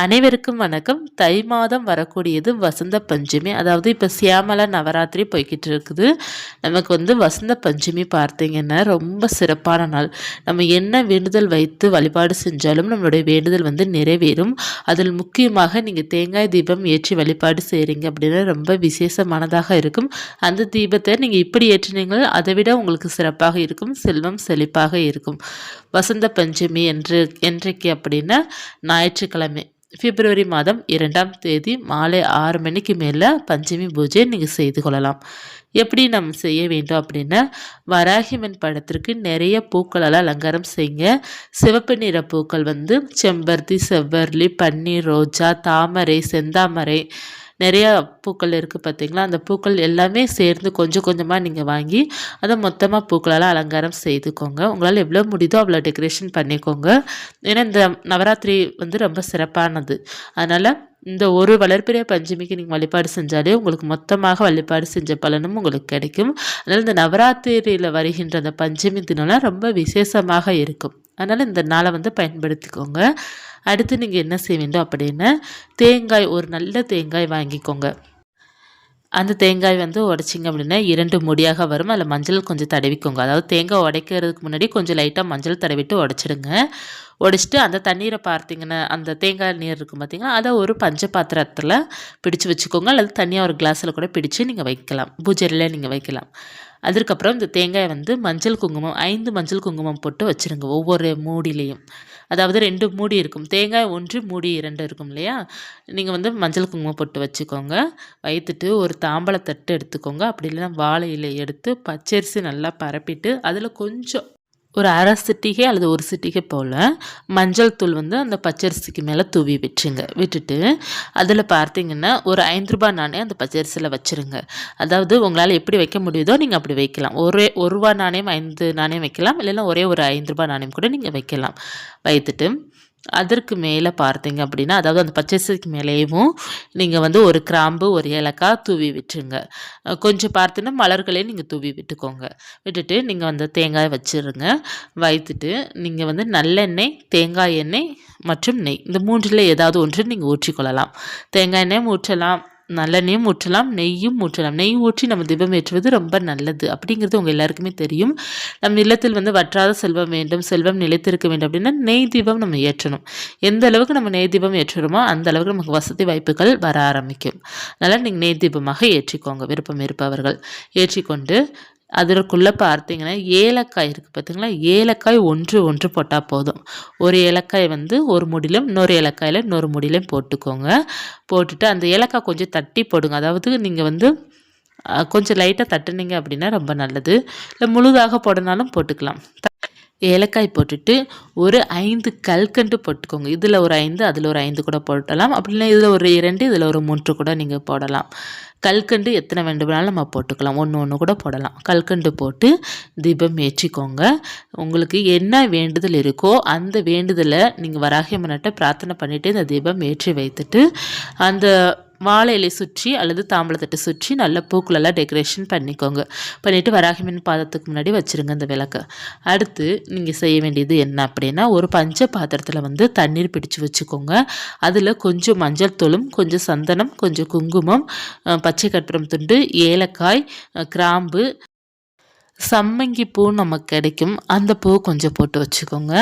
அனைவருக்கும் வணக்கம். தை மாதம் வரக்கூடியது வசந்த பஞ்சமி. அதாவது இப்போ சியாமல நவராத்திரி போய்கிட்டு இருக்குது நமக்கு வந்து வசந்த பஞ்சமி பார்த்தீங்கன்னா ரொம்ப சிறப்பான நாள். நம்ம என்ன வேண்டுதல் வைத்து வழிபாடு செஞ்சாலும் நம்மளுடைய வேண்டுதல் வந்து நிறைவேறும். அதில் முக்கியமாக நீங்கள் தேங்காய் தீபம் ஏற்றி வழிபாடு செய்கிறீங்க அப்படின்னா ரொம்ப விசேஷமானதாக இருக்கும். அந்த தீபத்தை நீங்கள் இப்படி ஏற்றினீங்கள் அதை விட உங்களுக்கு சிறப்பாக இருக்கும். செல்வம் செழிப்பாக இருக்கும். வசந்த பஞ்சமி என்று என்றைக்கு அப்படின்னா ஞாயிற்றுக்கிழமை. பிப்ரவரி மாதம் இரண்டாம் தேதி மாலை ஆறு மணிக்கு மேலே பஞ்சமி பூஜை நீங்கள் செய்து கொள்ளலாம். எப்படி நம்ம செய்ய வேண்டும் அப்படின்னா வராகிமன் படத்திற்கு நிறைய பூக்களால் அலங்காரம் செய்யுங்க. சிவப்பு நிற பூக்கள் வந்து செம்பருத்தி செவ்வர்லி பன்னீர் ரோஜா தாமரை செந்தாமரை நிறையா பூக்கள் இருக்குது பார்த்திங்களா அந்த பூக்கள் எல்லாமே சேர்ந்து கொஞ்சம் கொஞ்சமாக நீங்கள் வாங்கி அதை மொத்தமாக பூக்களால் அலங்காரம் செய்துக்கோங்க. உங்களால் எவ்வளோ முடியுதோ அவ்வளோ டெக்கரேஷன் பண்ணிக்கோங்க. ஏன்னா இந்த நவராத்திரி வந்து ரொம்ப சிறப்பானது. அதனால் இந்த ஒரு வளர்ப்பிறை பஞ்சமிக்கு நீங்கள் வழிபாடு செஞ்சாலே உங்களுக்கு மொத்தமாக வழிபாடு செஞ்ச பலனும் உங்களுக்கு கிடைக்கும். அதனால் இந்த நவராத்திரியில் வருகின்ற அந்த பஞ்சமி தினம்லாம் ரொம்ப விசேஷமாக இருக்கும். அதனால் இந்த நாளை வந்து பயன்படுத்திக்கோங்க. அடுத்து நீங்கள் என்ன செய்ய வேண்டும் அப்படின்னா? தேங்காய் ஒரு நல்ல தேங்காய் வாங்கிக்கோங்க. அந்த தேங்காய் வந்து உடைச்சிங்க அப்படின்னா இரண்டு முடியாக வரும். அதில் மஞ்சள் கொஞ்சம் தடவிக்கோங்க. அதாவது தேங்காய் உடைக்கிறதுக்கு முன்னாடி கொஞ்சம் லைட்டாக மஞ்சள் தடவிட்டு உடச்சிடுங்க. உடச்சிட்டு அந்த தண்ணீரை பார்த்தீங்கன்னா அந்த தேங்காய் நீர் இருக்கும் பார்த்தீங்கன்னா அதை ஒரு பஞ்ச பாத்திரத்தில் பிடிச்சி வச்சுக்கோங்க. அல்லது தனியாக ஒரு கிளாஸில் கூட பிடிச்சி நீங்கள் வைக்கலாம். பூஜையில் நீங்கள் வைக்கலாம். அதற்கப்புறம் இந்த தேங்காயை வந்து மஞ்சள் குங்குமம் ஐந்து மஞ்சள் குங்குமம் போட்டு வச்சுருங்க. ஒவ்வொரு மூடிலையும் அதாவது ரெண்டு மூடி இருக்கும். தேங்காய் ஒன்று மூடி இரண்டு இருக்கும் இல்லையா? நீங்கள் வந்து மஞ்சள் குங்குமம் போட்டு வச்சுக்கோங்க. வைத்துட்டு ஒரு தாம்பழத்தட்டு எடுத்துக்கோங்க. அப்படி இல்லைன்னா வாழை இலை எடுத்து பச்சரிசி நல்லா பரப்பிட்டு அதில் கொஞ்சம் ஒரு அரை சிட்டிகை அல்லது ஒரு சிட்டிகை போல் மஞ்சள் தூள் வந்து அந்த பச்சரிசிக்கு மேலே தூவி விட்டுருங்க. விட்டுட்டு அதில் பார்த்தீங்கன்னா ஒரு ஐந்து ரூபாய் நாணயம் அந்த பச்சரிசியில் வச்சுருங்க. அதாவது உங்களால் எப்படி வைக்க முடியுதோ நீங்கள் அப்படி வைக்கலாம். ஒரே ஒரு ரூபா நாணயம் ஐந்து நாணயம் வைக்கலாம். இல்லைன்னா ஒரே ஒரு ஐந்து ரூபாய் நாணயம் கூட நீங்கள் வைக்கலாம். வைத்துட்டு அதற்கு மேலே பார்த்தீங்க அப்படின்னா அதாவது அந்த பச்சரிசிக்கு மேலேயும் நீங்கள் வந்து ஒரு கிராம்பு ஒரு ஏலக்காய் தூவி விட்டுருங்க. கொஞ்சம் பார்த்தீங்கன்னா மலர்களையும் நீங்கள் தூவி விட்டுக்கோங்க. விட்டுட்டு நீங்கள் வந்து தேங்காய் வச்சுருங்க. வைத்துட்டு நீங்கள் வந்து நல்லெண்ணெய் தேங்காய் எண்ணெய் மற்றும் நெய். இந்த மூன்றில் ஏதாவது ஒன்று நீங்கள் ஊற்றிக்கொள்ளலாம். தேங்காய் எண்ணெய் ஊற்றலாம். நல்லெண்ணெயும் ஊற்றலாம் நெய்யும் ஊற்றலாம். நெய் ஊற்றி நம்ம தீபம் ஏற்றுவது ரொம்ப நல்லது. அப்படிங்கிறது உங்கள் எல்லாருக்குமே தெரியும். நம் இல்லத்தில் வந்து வற்றாத செல்வம் வேண்டும் செல்வம் நிலைத்திருக்க வேண்டும் அப்படின்னா நெய் தீபம் நம்ம ஏற்றணும். எந்த அளவுக்கு நம்ம நெய் தீபம் ஏற்றுறோமோ அந்த அளவுக்கு நமக்கு வசதி வாய்ப்புகள் வர ஆரம்பிக்கும். அதனால் நீங்கள் நெய் தீபமாக ஏற்றிக்கோங்க. விருப்பம் இருப்பவர்கள் ஏற்றிக்கொண்டு அதற்குள்ளே பார்த்தீங்கன்னா ஏலக்காய் இருக்குது பார்த்தீங்களா ஏலக்காய் ஒன்று ஒன்று போட்டால் போதும். ஒரு ஏலக்காய் வந்து ஒரு முடிலும் இன்னொரு ஏலக்காயில் இன்னொரு முடியிலையும் போட்டுக்கோங்க. போட்டுட்டு அந்த ஏலக்காய் கொஞ்சம் தட்டி போடுங்க. அதாவது நீங்கள் வந்து கொஞ்சம் லைட்டாக தட்டுனீங்க அப்படின்னா ரொம்ப நல்லது. இல்லை முழுதாக போடனாலும் போட்டுக்கலாம். ஏலக்காய் போட்டுட்டு ஒரு ஐந்து கல்கண்டு போட்டுக்கோங்க. இதில் ஒரு ஐந்து அதில் ஒரு ஐந்து கூட போட்டலாம். அப்படின்னா இதில் ஒரு இரண்டு இதில் ஒரு மூன்று கூட நீங்கள் போடலாம். கல்கண்டு எத்தனை வேண்டுமானாலும் நம்ம போட்டுக்கலாம். ஒன்று ஒன்று கூட போடலாம். கல்கண்டு போட்டு தீபம் ஏற்றிக்கோங்க. உங்களுக்கு என்ன வேண்டுதல் இருக்கோ அந்த வேண்டுதலை நீங்கள் வராகியம்மன்கிட்ட பிரார்த்தனை பண்ணிவிட்டு இந்த தீபம் ஏற்றி வைத்துட்டு அந்த வாழை இலை சுற்றி அல்லது தாம்பளத்தட்டை சுற்றி நல்ல பூக்களெல்லாம் டெக்கரேஷன் பண்ணிக்கோங்க. பண்ணிவிட்டு வராகிமின் பாதத்துக்கு முன்னாடி வச்சுருங்க இந்த விளக்கை. அடுத்து நீங்கள் செய்ய வேண்டியது என்ன அப்படின்னா ஒரு பஞ்ச பாத்திரத்தில் வந்து தண்ணீர் பிடிச்சு வச்சுக்கோங்க. அதில் கொஞ்சம் மஞ்சள் தூளும் கொஞ்சம் சந்தனம் கொஞ்சம் குங்குமம் பச்சை கற்பூரம் துண்டு ஏலக்காய் கிராம்பு சம்மங்கி பூ நமக்கு கிடைக்கும். அந்த பூ கொஞ்சம் போட்டு வச்சுக்கோங்க.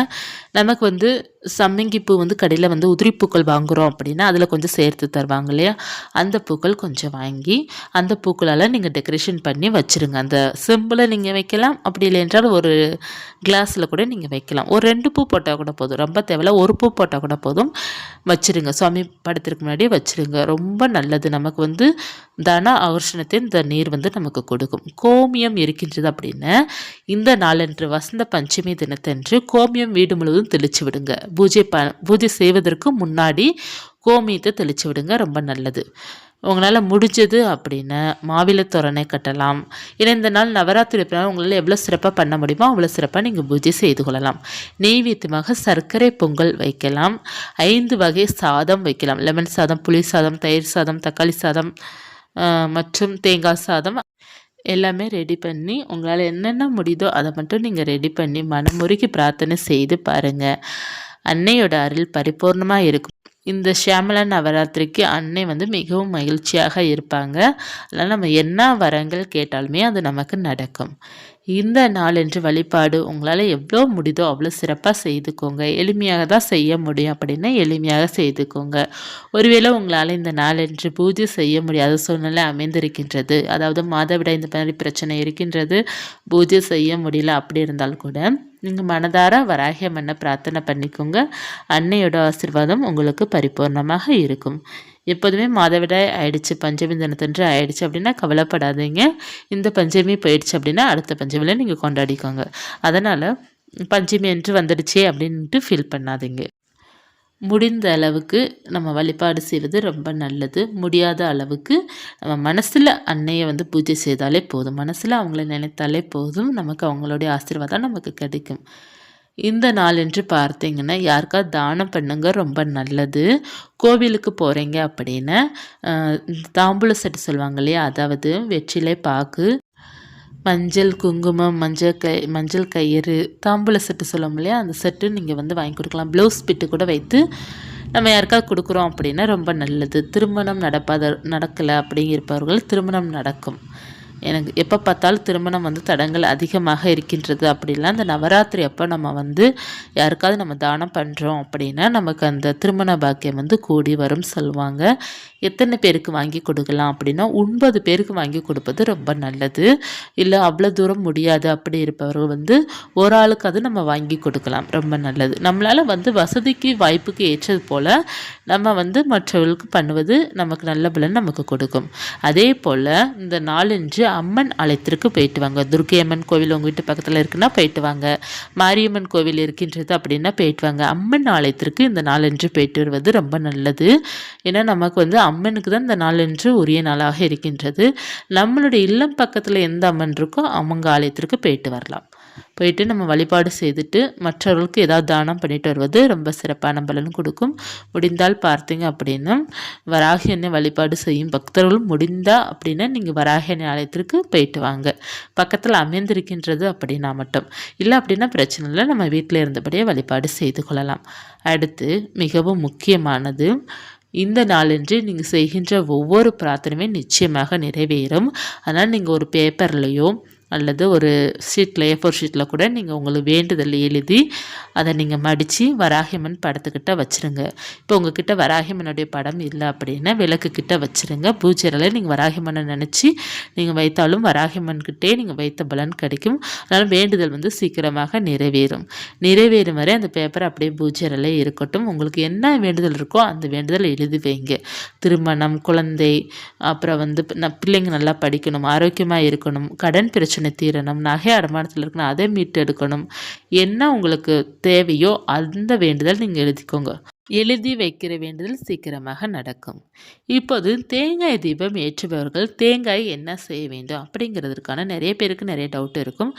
நமக்கு வந்து சம்மங்கி பூ வந்து கடையில் வந்து உதிரி பூக்கள் வாங்குகிறோம் அப்படின்னா அதில் கொஞ்சம் சேர்த்து தருவாங்க இல்லையா? அந்த பூக்கள் கொஞ்சம் வாங்கி அந்த பூக்களால் நீங்கள் டெக்கரேஷன் பண்ணி வச்சுருங்க. அந்த செம்பில் நீங்கள் வைக்கலாம். அப்படி இல்லை என்றால் ஒரு கிளாஸில் கூட நீங்கள் வைக்கலாம். ஒரு ரெண்டு பூ போட்டால் கூட போதும். ரொம்ப தேவையில்ல. ஒரு பூ போட்டால் கூட போதும். வச்சுருங்க. சுவாமி படத்திற்கு முன்னாடியே வச்சுருங்க. ரொம்ப நல்லது. நமக்கு வந்து தன ஆகர்ஷணத்தை இந்த நீர் வந்து நமக்கு கொடுக்கும். கோமியம் இருக்கின்றது அப்படின்னு இந்த நாளன்று வசந்த பஞ்சமி தினத்தன்று கோமியம் வீடு முழுவதும் தெளிச்சு விடுங்க. பூஜை ப பூஜை செய்வதற்கு முன்னாடி கோமியத்தை தெளித்து விடுங்க ரொம்ப நல்லது. உங்களால் முடிஞ்சது அப்படின்னு மாவில தோரணை கட்டலாம். ஏன்னா இந்த நாள் நவராத்திரி பிறகு உங்களால் எவ்வளோ சிறப்பாக பண்ண முடியுமோ அவ்வளோ சிறப்பாக நீங்கள் பூஜை செய்து கொள்ளலாம். நெய்வேத்தியமாக சர்க்கரை பொங்கல் வைக்கலாம். ஐந்து வகை சாதம் வைக்கலாம். லெமன் சாதம் புளி சாதம் தயிர் சாதம் தக்காளி சாதம் மற்றும் தேங்காய் சாதம் எல்லாமே ரெடி பண்ணி உங்களால் என்னென்ன முடியுதோ அதை மட்டும் நீங்கள் ரெடி பண்ணி மனமுருகி பிரார்த்தனை செய்து பாருங்கள் அன்னையோட அருள் பரிபூர்ணமாக இருக்கும். இந்த ஷியாமலா நவராத்திரிக்கு அன்னை வந்து மிகவும் மகிழ்ச்சியாக இருப்பாங்க. அதனால் நம்ம என்ன வரங்கள் கேட்டாலுமே அது நமக்கு நடக்கும். இந்த நாள் என்று வழிபாடு உங்களால் எவ்வளோ முடியுதோ அவ்வளோ சிறப்பாக செய்துக்கோங்க. எளிமையாக தான் செய்ய முடியும் அப்படின்னா எளிமையாக செய்துக்கோங்க. ஒருவேளை உங்களால் இந்த நாள் என்று பூஜை செய்ய முடியாத சூழ்நிலை அமைந்திருக்கின்றது. அதாவது மாதவிட இந்த மாதிரி பிரச்சனை இருக்கின்றது. பூஜை செய்ய முடியல அப்படி இருந்தால் கூட நீங்கள் மனதார வராகியம்மனை பிரார்த்தனை பண்ணிக்கோங்க. அன்னையோட ஆசிர்வாதம் உங்களுக்கு பரிபூர்ணமாக இருக்கும். எப்போதுமே மாதவிடாய் ஆயிடுச்சு பஞ்சமி தினத்தன்று ஆயிடுச்சு அப்படின்னா கவலைப்படாதீங்க. இந்த பஞ்சமி போயிடுச்சு அப்படின்னா அடுத்த பஞ்சமியில் நீங்கள் கொண்டாடிக்கோங்க. அதனால் பஞ்சமி என்று வந்துடுச்சே அப்படின்ட்டு ஃபீல் பண்ணாதீங்க. முடிந்த அளவுக்கு நம்ம வழிபாடு செய்வது ரொம்ப நல்லது. முடியாத அளவுக்கு நம்ம மனசில் அன்னையை வந்து பூஜை செய்தாலே போதும். மனசில் அவங்கள நினைத்தாலே போதும். நமக்கு அவங்களுடைய ஆசீர்வாதம் நமக்கு கிடைக்கும். இந்த நாள் என்று பார்த்தீங்கன்னா யாருக்கா தானம் பண்ணுங்க ரொம்ப நல்லது. கோவிலுக்கு போகிறீங்க அப்படின்னா தாம்பூல செட்டு சொல்லுவாங்க இல்லையா? அதாவது வெற்றிலை பாக்கு. மஞ்சள் குங்குமம் மஞ்சள் கை மஞ்சள் கயிறு தாம்பூல செட்டு சொல்லும் இல்லையா? அந்த செட்டு நீங்கள் வந்து வாங்கி கொடுக்கலாம். ப்ளவுஸ் பிட்டு கூட வைத்து நம்ம யாருக்காவது கொடுக்குறோம் அப்படின்னா ரொம்ப நல்லது. திருமணம் நடப்பாத நடக்கலை அப்படிங்கிருப்பவர்கள் திருமணம் நடக்கும். எனக்கு எப்போ பார்த்தாலும் திருமணம் வந்து தடங்கள் அதிகமாக இருக்கின்றது. அப்படிலாம் அந்த நவராத்திரி அப்போ நம்ம வந்து யாருக்காவது நம்ம தானம் பண்ணுறோம் அப்படின்னா நமக்கு அந்த திருமண பாக்கியம் வந்து கூடி வரும் சொல்லுவாங்க. எத்தனை பேருக்கு வாங்கி கொடுக்கலாம் அப்படின்னா ஒன்பது பேருக்கு வாங்கி கொடுப்பது ரொம்ப நல்லது. இல்லை அவ்வளோ தூரம் முடியாது அப்படி இருப்பவர்கள் வந்து ஒரு ஆளுக்கு அது நம்ம வாங்கி கொடுக்கலாம். ரொம்ப நல்லது. நம்மளால் வந்து வசதிக்கு வாய்ப்புக்கு ஏற்றது போல் நம்ம வந்து மற்றவர்களுக்கு பண்ணுவது நமக்கு நல்ல பலன் நமக்கு கொடுக்கும். அதே போல் இந்த நாலஞ்சு அம்மன் ஆலயத்திற்கு போயிட்டு வாங்க. துர்க்கை அம்மன் கோவில் உங்கள் வீட்டு பக்கத்தில் இருக்குன்னா போயிட்டு வாங்க. மாரியம்மன் கோவில் இருக்கின்றது அப்படின்னா போயிட்டு வாங்க. அம்மன் ஆலயத்திற்கு இந்த நாளன்று போயிட்டு வருவது ரொம்ப நல்லது. ஏன்னா நமக்கு வந்து அம்மனுக்கு தான் இந்த நாளன்று உரிய நாளாக இருக்கின்றது. நம்மளுடைய இல்லம் பக்கத்தில் எந்த அம்மன் இருக்கோ அவங்க ஆலயத்திற்கு போயிட்டு வரலாம். போயிட்டு நம்ம வழிபாடு செய்துட்டு மற்றவர்களுக்கு ஏதாவது தானம் பண்ணிட்டு வருவது ரொம்ப சிறப்பான பலன் கொடுக்கும். முடிந்தால் பார்த்தீங்க அப்படின்னா. வராகி எண்ணெய் வழிபாடு செய்யும் பக்தர்களும் முடிந்தா அப்படின்னா நீங்கள் வராகி எண்ணெய் ஆலயத்திற்கு போயிட்டு வாங்க. பக்கத்தில் அமைந்திருக்கின்றது அப்படின்னா மட்டும். இல்லை அப்படின்னா பிரச்சனை இல்லை. நம்ம வீட்டில் இருந்தபடியே வழிபாடு செய்து கொள்ளலாம். அடுத்து மிகவும் முக்கியமானது. இந்த நாளன்று நீங்கள் செய்கின்ற ஒவ்வொரு பிரார்த்தனையுமே நிச்சயமாக நிறைவேறும். அதனால் நீங்கள் ஒரு பேப்பர்லேயோ அல்லது ஒரு ஷீட்டில் ஏ ஃபோர் ஷீட்டில் கூட நீங்கள் உங்களுக்கு வேண்டுதல் எழுதி அதை நீங்கள் மடித்து வராகியம்மன் படத்துக்கிட்ட வச்சுருங்க. இப்போ உங்ககிட்ட வராகியம்மனுடைய படம் இல்லை அப்படின்னா விளக்குக்கிட்ட வச்சுருங்க. பூஜையில் நீங்கள் வராகியம்மனை நினச்சி நீங்கள் வைத்தாலும் வராகியம்மன்கிட்டே நீங்கள் வைத்த பலன் கிடைக்கும். அதனால் வேண்டுதல் வந்து சீக்கிரமாக நிறைவேறும். நிறைவேறும் வரை அந்த பேப்பர் அப்படியே பூஜையில் இருக்கட்டும். உங்களுக்கு என்ன வேண்டுதல் இருக்கோ அந்த வேண்டுதல் எழுதி வைங்க. திருமணம் குழந்தை அப்புறம் வந்து பிள்ளைங்க நல்லா படிக்கணும் ஆரோக்கியமாக இருக்கணும் கடன் பிரச்சனை பிரச்சனை தீரணும். நகை அடமானத்தில் இருக்கணும் அதை மீட்டு எடுக்கணும். என்ன உங்களுக்கு தேவையோ அந்த வேண்டுதல் நீங்கள் எழுதிக்கோங்க. எழுதி வைக்கிற வேண்டுதல் சீக்கிரமாக நடக்கும். இப்போது தேங்காய் தீபம் ஏற்றுபவர்கள் தேங்காய் என்ன செய்ய வேண்டும் அப்படிங்கிறதுக்கான நிறைய பேருக்கு நிறைய டவுட் இருக்கும்.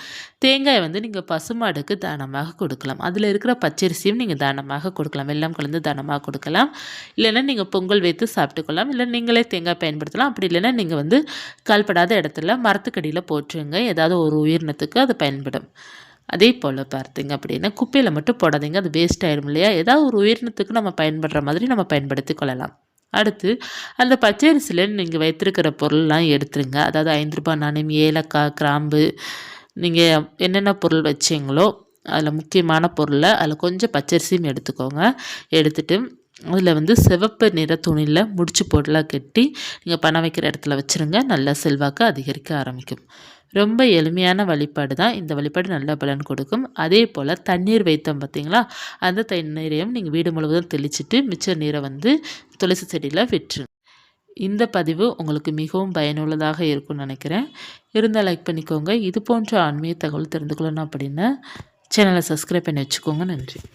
தேங்காய் வந்து நீங்கள் பசுமாடுக்கு தானமாக கொடுக்கலாம். அதில் இருக்கிற பச்சரிசியும் நீங்கள் தானமாக கொடுக்கலாம். வெள்ளம் கலந்து தானமாக கொடுக்கலாம். இல்லைன்னா நீங்கள் பொங்கல் வைத்து சாப்பிட்டுக்கலாம். இல்லை நீங்களே தேங்காய் பயன்படுத்தலாம். அப்படி இல்லைன்னா நீங்கள் வந்து கால்படாத இடத்துல மரத்துக்கடியில் போட்டுருங்க. ஏதாவது ஒரு உயிரினத்துக்கு அது பயன்படும். அதே போல் பார்த்தீங்க அப்படின்னா குப்பையில் மட்டும் போடாதீங்க அது வேஸ்ட் ஆகிடும் இல்லையா? ஏதாவது ஒரு உயிரினத்துக்கு நம்ம பயன்படுற மாதிரி நம்ம பயன்படுத்தி கொள்ளலாம். அடுத்து அந்த பச்சரிசியில் நீங்கள் வைத்திருக்கிற பொருள்லாம் எடுத்துருங்க. அதாவது ஐந்து ரூபாய் நாணயம் ஏலக்காய் கிராம்பு நீங்கள் என்னென்ன பொருள் வச்சிங்களோ அதில் முக்கியமான பொருளை அதில் கொஞ்சம் பச்சரிசியும் எடுத்துக்கோங்க. எடுத்துகிட்டு அதில் வந்து சிவப்பு நிற துணியில் முடிச்சு பொருளாக கட்டி நீங்கள் பணம் வைக்கிற இடத்துல வச்சுருங்க. நல்ல செல்வாக்கு அதிகரிக்க ஆரம்பிக்கும். ரொம்ப எளிமையான வழிபாடு தான். இந்த வழிபாடு நல்ல பலன் கொடுக்கும். அதே போல் தண்ணீர் வைத்தோம் பார்த்தீங்களா? அந்த தண்ணீரையும் நீங்கள் வீடு முழுவதும் தெளிச்சிட்டு மிச்ச நீரை வந்து துளசி செடியில் விட்டுருங்க. இந்த பதிவு உங்களுக்கு மிகவும் பயனுள்ளதாக இருக்கும்னு நினைக்கிறேன். இருந்தால் லைக் பண்ணிக்கோங்க. இது போன்ற ஆன்மீக தகவல் தெரிந்து கொள்ளணும் அப்படின்னா சேனலை சப்ஸ்கிரைப் பண்ணி வச்சுக்கோங்க. நன்றி.